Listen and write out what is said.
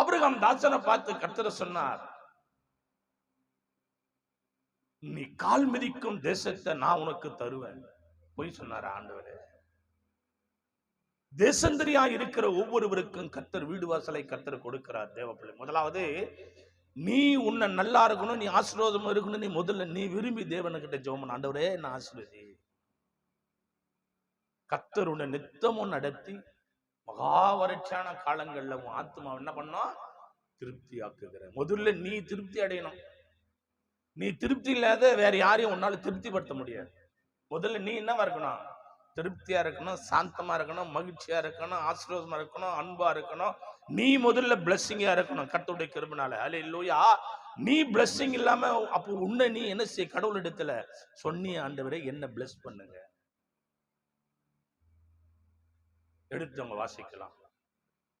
Abraham தாசனை பார்த்து கர்த்தர் சொன்னார் நீ கால் மிதிக்கும் தேசத்தை நான் உனக்கு தருவேன். பொய் சொன்னார் ஆண்டவரே. தேசந்திரியா இருக்கிற ஒவ்வொருவருக்கும் கத்தர் வீடு வாசலை கத்தர் கொடுக்கிறார் தேவப்பிள்ளை. முதலாவது நீ உன்னை நல்லா இருக்கணும் நீ ஆசீர்வாதம் இருக்கணும் நீ முதல்ல நீ விரும்பி தேவனுக்கிட்ட ஜோமன் ஆண்டவரே என்ன ஆசீர்வதி. கத்தர் உன்னை நித்தமும் நடத்தி மகா வறட்சியான காலங்கள்ல உன் ஆத்மா என்ன பண்ணோம் திருப்தி ஆக்குகிற முதல்ல நீ திருப்தி அடையணும். நீ திருப்தி இல்லாத வேற யாரையும் உன்னால திருப்திப்படுத்த முடியாது. முதல்ல நீ என்னவா இருக்கணும்? திருப்தியா இருக்கணும் சாந்தமா இருக்கணும் மகிழ்ச்சியா இருக்கணும் ஆசீர்வாதமா இருக்கணும் அன்பா இருக்கணும். நீ முதல்ல பிளஸ்ஸிங்கா இருக்கணும் கத்தோடைய கிருபனால. அல்ல இல்லையா நீ பிளஸ்ஸிங் இல்லாம அப்போ உன்னை நீ என்ன செய்ய கடவுள் இடத்துல சொன்னி ஆண்டவரை என்ன பிளஸ் பண்ணுங்க. எடுத்து அவங்க வாசிக்கலாம்.